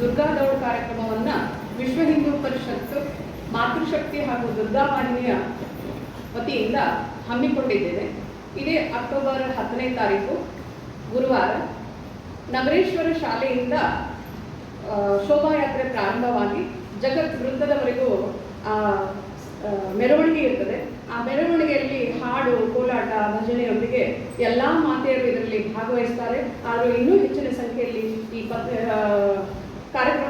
ದುರ್ಗಾ ದೌಡ್ ಕಾರ್ಯಕ್ರಮವನ್ನು ವಿಶ್ವ ಹಿಂದೂ ಪರಿಷತ್ತು ಮಾತೃಶಕ್ತಿ ಹಾಗೂ ದುರ್ಗಾ ದುರ್ಗಾವಾಹಿನಿಯ ವತಿಯಿಂದ ಹಮ್ಮಿಕೊಂಡಿದ್ದೇವೆ. ಇದೇ ಅಕ್ಟೋಬರ್ ಹತ್ತನೇ ತಾರೀಕು ಗುರುವಾರ ನಗರೇಶ್ವರ ಶಾಲೆಯಿಂದ ಶೋಭಾಯಾತ್ರೆ ಪ್ರಾರಂಭವಾಗಿ ಜಗತ್ ವೃತ್ತದವರೆಗೂ ಮೆರವಣಿಗೆ ಇರ್ತದೆ. ಆ ಮೆರವಣಿಗೆಯಲ್ಲಿ ಹಾಡು ಕೋಲಾಟ ಭಜನೆಯೊಂದಿಗೆ ಎಲ್ಲ ಮಾತೆಯರು ಇದರಲ್ಲಿ ಭಾಗವಹಿಸ್ತಾರೆ. ಆದರೂ ಇನ್ನೂ ಹೆಚ್ಚಿನ ಸಂಖ್ಯೆಯಲ್ಲಿ ಈ ಪತ್ ಆ,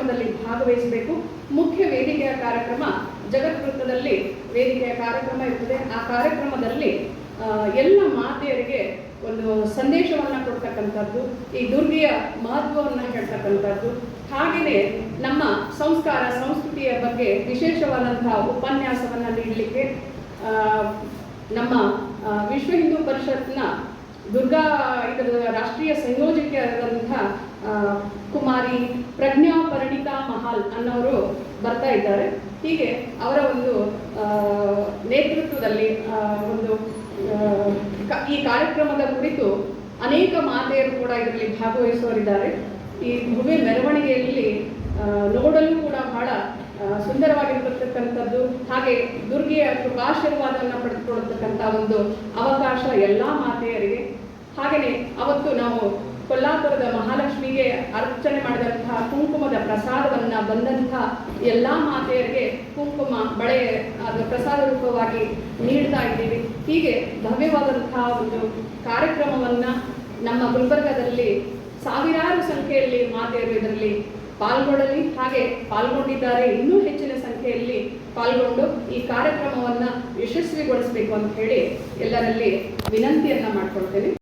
ಕಾರ್ಯಕ್ರಮದಲ್ಲಿ ಭಾಗವಹಿಸಬೇಕು. ಮುಖ್ಯ ವೇದಿಕೆಯ ಕಾರ್ಯಕ್ರಮ ಜಗದ್ವೃತ್ತದಲ್ಲಿ ವೇದಿಕೆಯ ಕಾರ್ಯಕ್ರಮ ಇರ್ತದೆ. ಆ ಕಾರ್ಯಕ್ರಮದಲ್ಲಿ ಎಲ್ಲ ಮಾತೆಯರಿಗೆ ಒಂದು ಸಂದೇಶವನ್ನು ಕೊಡ್ತಕ್ಕಂಥದ್ದು, ಈ ದುರ್ಗೆಯ ಮಹತ್ವವನ್ನು ಹೇಳ್ತಕ್ಕಂಥದ್ದು. ಹಾಗೆಯೇ ನಮ್ಮ ಸಂಸ್ಕಾರ, ಸಂಸ್ಕೃತಿಯ ಬಗ್ಗೆ ವಿಶೇಷವಾದಂತಹ ಉಪನ್ಯಾಸವನ್ನು ನೀಡಲಿಕ್ಕೆ ನಮ್ಮ ವಿಶ್ವ ಹಿಂದೂ ಪರಿಷತ್ನ ದುರ್ಗಾ ಇದರ ರಾಷ್ಟ್ರೀಯ ಸಂಯೋಜಕಿಯಾದಂತಹ ಕುಮಾರಿ ಪ್ರಜ್ಞಾ ಪರಿಣಿತಾ ಮಹಾಲ್ ಅನ್ನೋರು ಬರ್ತಾ ಇದ್ದಾರೆ. ಹೀಗೆ ಅವರ ಒಂದು ನೇತೃತ್ವದಲ್ಲಿ ಒಂದು ಈ ಕಾರ್ಯಕ್ರಮದ ಕುರಿತು ಅನೇಕ ಮಾತೆಯರು ಕೂಡ ಇದರಲ್ಲಿ ಭಾಗವಹಿಸುವರಿದ್ದಾರೆ ಈ ಭವ್ಯ ಮೆರವಣಿಗೆಯಲ್ಲಿ ನೋಡಲು ಕೂಡ ಬಹಳ ಸುಂದರವಾಗಿ ಸುಂದರವಾಗಿರತಕ್ಕಂಥದ್ದು. ಹಾಗೆ ದುರ್ಗೆಯ ಕೃಪಾಶೀರ್ವಾದವನ್ನು ಪಡೆದುಕೊಳ್ಳತಕ್ಕಂಥ ಒಂದು ಅವಕಾಶ ಎಲ್ಲ ಮಾತೆಯರಿಗೆ. ಹಾಗೆಯೇ ಅವತ್ತು ನಾವು ಕೊಲ್ಲಾಪುರದ ಮಹಾಲಕ್ಷ್ಮಿಗೆ ಅರ್ಚನೆ ಮಾಡಿದಂತಹ ಕುಂಕುಮದ ಪ್ರಸಾದವನ್ನು ಬಂದಂತಹ ಎಲ್ಲ ಮಾತೆಯರಿಗೆ ಕುಂಕುಮ, ಬಳೆ ಅದರ ಪ್ರಸಾದ ರೂಪವಾಗಿ ನೀಡ್ತಾ ಇದ್ದೀವಿ. ಹೀಗೆ ಭವ್ಯವಾದಂತಹ ಒಂದು ಕಾರ್ಯಕ್ರಮವನ್ನು ನಮ್ಮ ಗುಲ್ಬರ್ಗದಲ್ಲಿ ಸಾವಿರಾರು ಸಂಖ್ಯೆಯಲ್ಲಿ ಮಾತೆಯರು ಇದರಲ್ಲಿ ಪಾಲ್ಗೊಳ್ಳಲಿ. ಹಾಗೆ ಪಾಲ್ಗೊಂಡಿದ್ದಾರೆ ಇನ್ನೂ ಹೆಚ್ಚಿನ ಸಂಖ್ಯೆಯಲ್ಲಿ ಪಾಲ್ಗೊಂಡು ಈ ಕಾರ್ಯಕ್ರಮವನ್ನು ಯಶಸ್ವಿಗೊಳಿಸಬೇಕು ಅಂತ ಹೇಳಿ ಎಲ್ಲರಲ್ಲಿ ವಿನಂತಿಯನ್ನು ಮಾಡ್ಕೊಳ್ತೇನೆ.